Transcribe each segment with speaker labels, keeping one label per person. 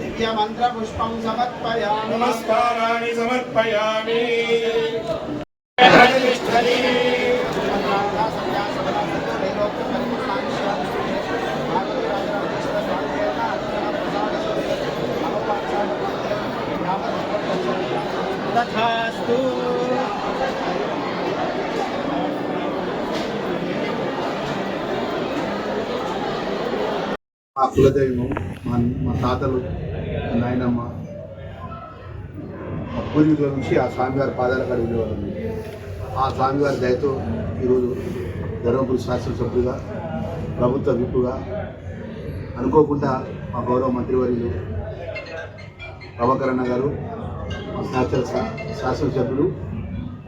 Speaker 1: दिव्यमन्त्रपुष्पं
Speaker 2: समर्पयामि नमस्काराणि
Speaker 1: समर्पयामि
Speaker 3: మా కులదైవం మా మా తాతలు మా నాయనమ్మ మా పూర్వీకుల నుంచి ఆ స్వామివారి పాదాల కాడ ఉండేవాళ్ళం ఆ స్వామివారి దయతో ఈరోజు ధర్మపురి శాసనసభ్యుగా ప్రభుత్వ విప్పుగా అనుకోకుండా మా గౌరవ మంత్రివర్యులు ప్రభాకరణ గారు మా శాసన శాసనసభ్యులు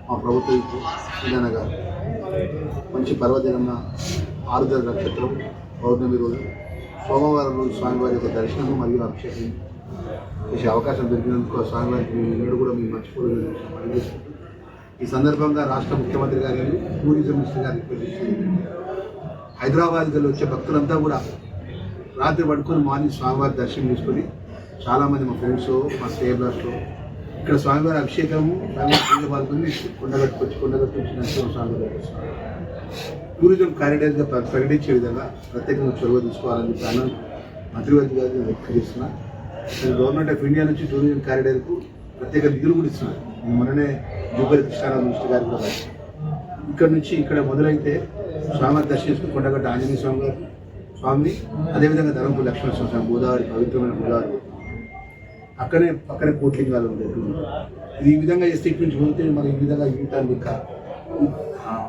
Speaker 3: మా ప్రభుత్వ విప్పు గారు. మంచి పర్వదినమున ఆరుద్ర నక్షత్రం పౌర్ణమి రోజు సోమవారం రోజు స్వామివారి యొక్క దర్శనము మరియు అభిషేకం చేసే అవకాశం దొరికినందుకు స్వామివారికి మేము ఎన్నడూ కూడా మేము మర్చిపోలేదు ఈ సందర్భంగా రాష్ట్ర ముఖ్యమంత్రి గారు టూరిజం మినిస్టర్ గారు రిక్వెస్ట్ హైదరాబాద్ గల వచ్చే భక్తులంతా కూడా రాత్రి పడుకొని మార్నింగ్ స్వామివారి దర్శనం చేసుకొని చాలామంది మా ఫ్రెండ్స్ మా స్టేబులర్స్లో ఇక్కడ స్వామివారి అభిషేకము స్వామివారి పూజ పాల్గొని కొండగట్టుకొచ్చి కొండగట్టుకొచ్చిన స్వామివారి టూరిజం కారిడార్గా ప్రకటించే విధంగా ప్రత్యేకంగా చొరవ తీసుకోవాలని చెప్పాను మంత్రివర్తి గారిని వెక్కడిస్తున్నా గవర్నమెంట్ ఆఫ్ ఇండియా నుంచి టూరిజం కారిడార్కు ప్రత్యేక నిధులు కూడా ఇస్తున్నారు. నేను మొన్ననే జూపరి కృష్ణారావు మినిస్టర్ గారు కూడా ఇక్కడ నుంచి ఇక్కడ మొదలైతే స్వామి దర్శించుకుని కొండగట్ట ఆంజనేయ స్వామి గారు స్వామిని అదేవిధంగా ధర్మపూర్ లక్ష్మణ స్వామి గోదావరి పవిత్రమైన గోదావరి అక్కడే పక్కనే కోట్లింగాలు ఉంటాయి ఇది ఈ విధంగా చేస్తే ఇటు నుంచి పోతే మనం ఈ విధంగా జీవితాన్ని ఇంకా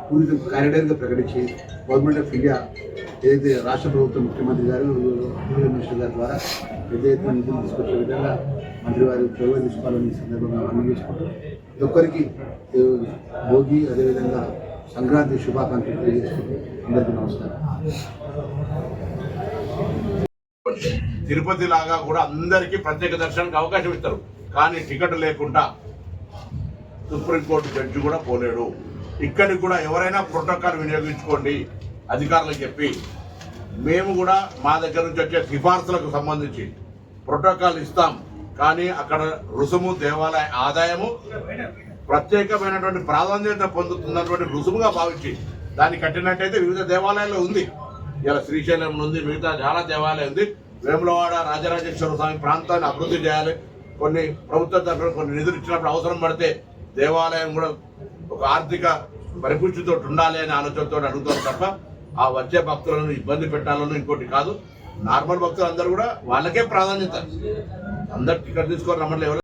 Speaker 3: టూరిజం కారిడార్గా ప్రకటించి గవర్నమెంట్ ఆఫ్ ఇండియా ఏదైతే రాష్ట్ర ప్రభుత్వం ముఖ్యమంత్రి గారు టూరిజం మినిస్టర్ గారి ద్వారా పెద్ద ఎత్తున నిధులు తీసుకొచ్చే విధంగా మంత్రి వారు చొరవ తీసుకోవాలని సందర్భంగా మనం చేసుకుంటూ ప్రతి ఒక్కరికి భోగి అదేవిధంగా సంక్రాంతి శుభాకాంక్షలు తెలియజేసుకుంటూ అందరికీ నమస్కారం.
Speaker 2: తిరుపతి లాగా కూడా అందరికీ ప్రత్యేక దర్శనానికి అవకాశం ఇస్తారు. కానీ టికెట్ లేకుండా సుప్రీంకోర్టు జడ్జి కూడా పోలేడు. ఇక్కడికి కూడా ఎవరైనా ప్రోటోకాల్ వినియోగించుకోండి అధికారులకు చెప్పి. మేము కూడా మా దగ్గర నుంచి వచ్చే సిఫార్సులకు సంబంధించి ప్రోటోకాల్ ఇస్తాం. కానీ అక్కడ రుసుము దేవాలయ ఆదాయము ప్రత్యేకమైనటువంటి ప్రాధాన్యత పొందుతున్నటువంటి రుసుముగా భావించి దాన్ని కట్టినట్టయితే వివిధ దేవాలయాల్లో ఉంది. ఇలా శ్రీశైలం ఉంది మిగతా చాలా దేవాలయం ఉంది. వేములవాడ రాజరాజేశ్వర స్వామి ప్రాంతాన్ని అభివృద్ధి చేయాలి. కొన్ని ప్రభుత్వ తరఫున కొన్ని నిధులు ఇచ్చినప్పుడు అవసరం పడితే దేవాలయం కూడా ఒక ఆర్థిక పరిపుష్టితో ఉండాలి అనే ఆలోచనతో అడుగుతారు తప్ప ఆ వచ్చే భక్తులను ఇబ్బంది పెట్టాలని ఇంకోటి కాదు. నార్మల్ భక్తులు అందరూ కూడా వాళ్ళకే ప్రాధాన్యత. అందరు టికెట్ తీసుకొని రమ్మని ఎవరు